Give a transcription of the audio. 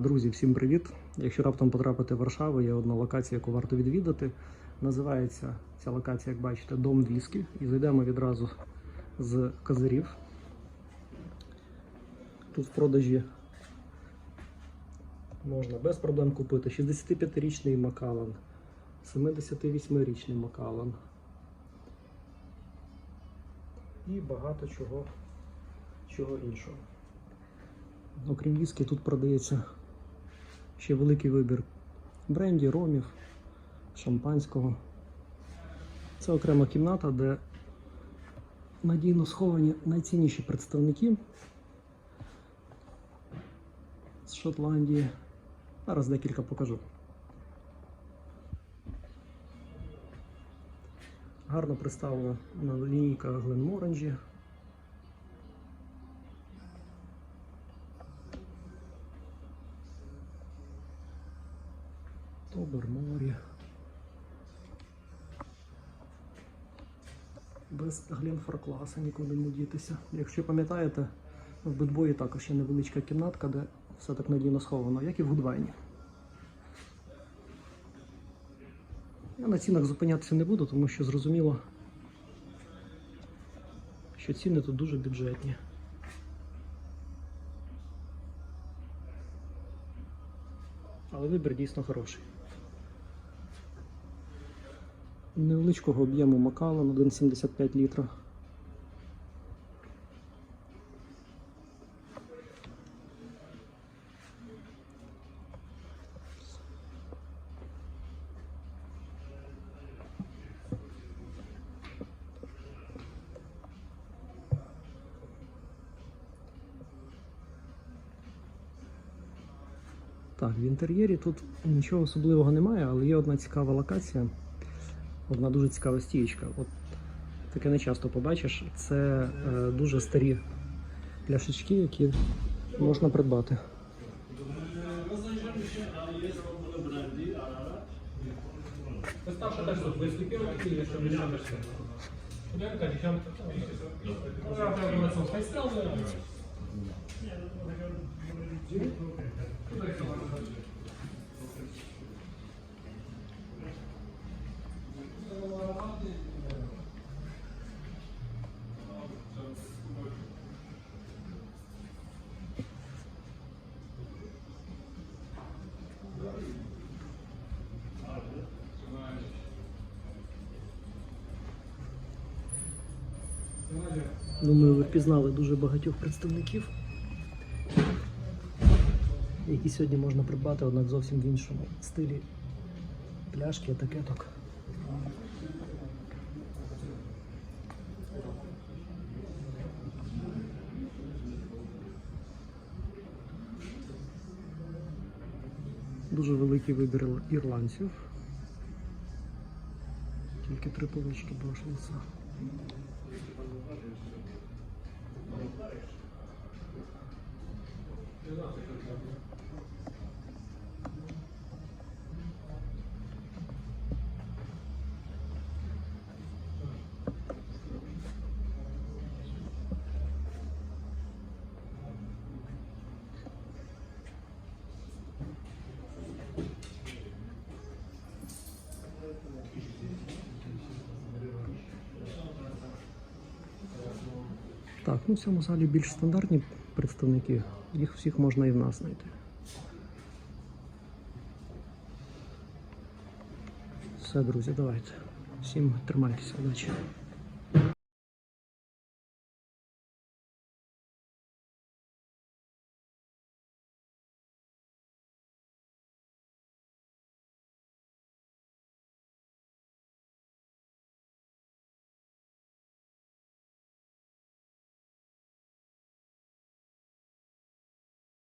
Друзі, всім привіт! Якщо раптом потрапити в Варшаву, є одна локація, яку варто відвідати. Називається ця локація, як бачите, Дом Віскі. І зайдемо відразу з козирів. Тут в продажі можна без проблем купити 65-річний Макалан, 78-річний Макалан. І багато чого, чого іншого. Окрім віскі, тут продається ще великий вибір бренді, ромів, шампанського. Це окрема кімната, де надійно сховані найцінніші представники з Шотландії. Зараз декілька покажу. Гарно представлена на лінійка Гленморанжі. Тоберморі. Без Гленфоркласа нікуди не дітися. Якщо пам'ятаєте, в битбої також є невеличка кімнатка, де все так надійно сховано, як і в Гудвайні. Я на цінах зупинятися не буду, тому що зрозуміло, що ціни тут дуже бюджетні. Але вибір дійсно хороший. Невеличкого об'єму Макалан 1,75 літра. Так, в інтер'єрі тут нічого особливого немає, але є одна цікава локація, одна дуже цікава стієчка. От таке не часто побачиш. Це е, дуже старі пляшечки, які можна придбати. Wystarczy też Думаю, ви впізнали дуже багатьох представників, які сьогодні можна придбати, однак зовсім в іншому стилі пляшки, етикеток. Дуже великий вибір ірландців. Тільки три полички башлися. Так, ну в цьому залі більш стандартні представники, їх всіх можна і в нас знайти. Все, друзі, давайте. Всім тримайтеся, удачі.